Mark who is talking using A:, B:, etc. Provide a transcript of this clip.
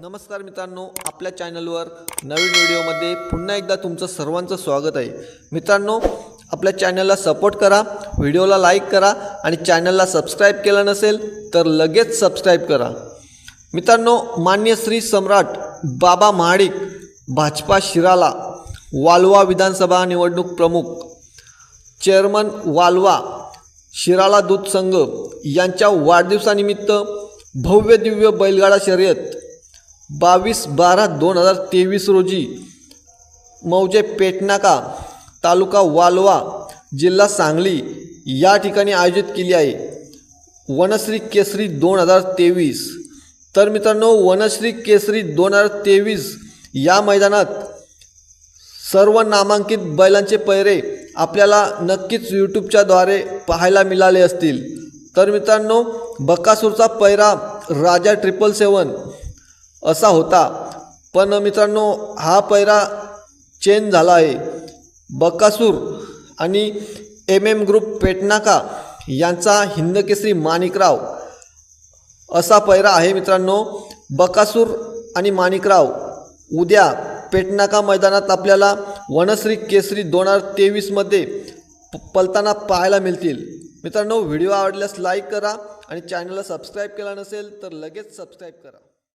A: नमस्कार मित्रांनो आपल्या चॅनलवर नवीन व्हिडिओमध्ये पुन्हा एकदा तुमचं सर्वांचं स्वागत आहे. मित्रांनो आपल्या चॅनलला सपोर्ट करा व्हिडिओला लाईक करा आणि चॅनलला सबस्क्राईब केलं नसेल तर लगेच सबस्क्राईब करा. मित्रांनो मान्य श्री सम्राट बाबा महाडिक भाजपा शिराला वालवा विधानसभा निवडणूक प्रमुख चेअरमन वालवा शिराला दूध संघ यांच्या वाढदिवसानिमित्त भव्य दिव्य बैलगाडा शर्यत बावीस बारा दोन हजार तेवीस रोजी मौजे पेटनाका तालुका वालवा जिल्हा सांगली या ठिकाणी आयोजित केली आहे. वनश्री केसरी दोन हजार तेवीस. तर मित्रांनो वनश्री केसरी दोन हजार तेवीस या मैदानात सर्व नामांकित बैलांचे पैरे आपल्याला नक्कीच यूट्यूबच्याद्वारे पाहायला मिळाले असतील. तर मित्रांनो बकासूरचा पैरा राजा ट्रिपल सेवन असा होता. पण मित्रांनो हा पैरा चेंज झाला आहे. बकासूर आणि एम एम ग्रुप पेटनाका यांचा हिंदकेसरी माणिकराव असा पैरा आहे मित्रांनो. बकासूर आणि माणिकराव उद्या पेटनाका मैदानात आपल्याला वनश्री केसरी दोन हजार तेवीसमध्ये प- पलताना पाहायला मिळतील. मित्रांनो व्हिडिओ आवडल्यास लाईक करा आणि चॅनलला सबस्क्राईब केला नसेल तर लगेच सबस्क्राईब करा.